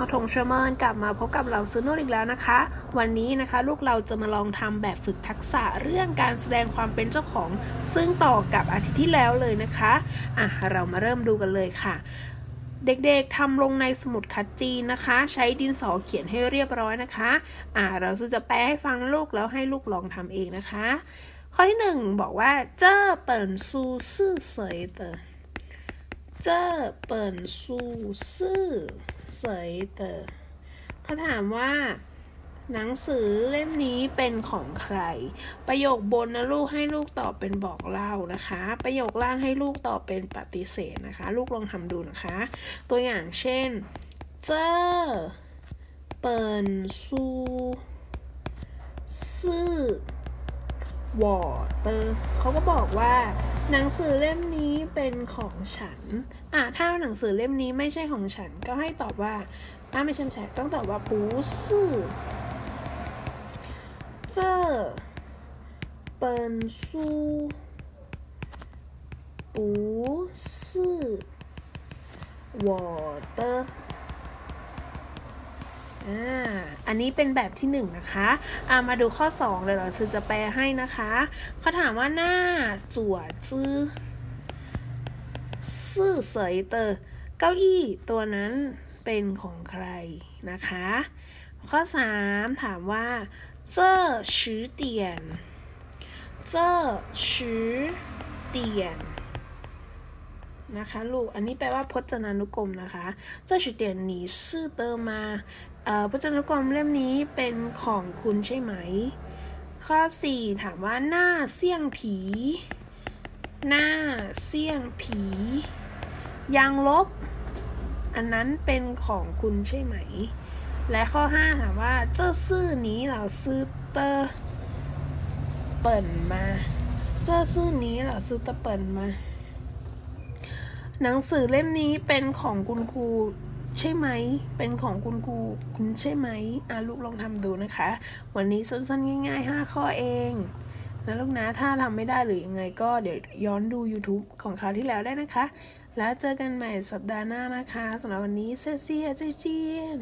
เอาทงเชอร์เมนกลับมาพบกับเราซื้อน่อีกแล้วนะคะ วันนี้นะคะลูกเราจะมาลองทำแบบฝึกทักษะเรื่องการแสดงความเป็นเจ้าของ ซึ่งต่อกับอาทิตย์ที่แล้วเลยนะคะอะเรามาเริ่มดูกันเลยค่ะ เด็กๆทำลงในสมุดคัดจีนนะคะ ใช้ดินสอเขียนให้เรียบร้อยนะคะอ่าเราจะแปลให้ฟังลูกแล้วให้ลูกลองทำเองนะคะ ข้อที่หนึ่งบอกว่าเจ้าเปิ่นซูซื่อเสยเต๋อ 这本书是谁的เขาถามว่า หนังสือเล่มนี้เป็นของใคร ประโยคบนนะลูกให้ลูกตอบเป็นบอกเล่านะคะ ประโยคล่างให้ลูกตอบเป็นปฏิเสธนะคะ ลูกลองทำดูนะคะ ตัวอย่างเช่น这本书是 我的เขาก็บอกว่า หนังสือเล่มนี้เป็นของฉัน อ่ะถ้าหนังสือเล่มนี้ไม่ใช่ของฉัน ก็ให้ตอบว่าถ้าไม่ใช่ของฉันต้องตอบว่า不是这本书不是我的อ่า า อันนี้เป็นแบบที่1นนะคะามาดูข้อ2เลยเราซื้อจะแปลให้นะคะเขาถามว่าหน้าจั่วจื้อซื่อเสยเตอเก้าอี้ตัวนั้นเป็นของใครนะคะ ข้อ 3 ถามว่าเจ้อชื่อเตียนเจ้อชื่อเตียน ะคะลูก อันนี้แปลว่าพจนานุกรมนะคะ这十点你是的吗เอ่อพจนานุกรมเล่มนี้เป็นของคุณใช่ไหม ข้อ 4 ถามว่าหน้าเสี่ยงผี หน้าเสี่ยงผียางลบ อันนั้นเป็นของคุณใช่ไหม และข้อ 5 ถามว่าเจ้าซื่อนี้เหล่าซื้อเตอร์เปิ่นมาเจ้าซื่อนี้เหล่าซื้อเตอร์เปิ่นมา หนังสือเล่มนี้เป็นของคุณครูใช่ไหม เป็นของคุณครูคุณใช่ไหมอะลูกลองทำดูนะคะ วันนี้สั้นๆ ง่ายๆ 5 ข้อเองนะลูกนะ ถ้าทำไม่ได้หรือยังไงก็เดี๋ยวย้อนดู YouTube ของคราวที่แล้วได้นะคะ แล้วเจอกันใหม่สัปดาห์หน้านะคะสำหรับวันนี้เซเซียเจเจียน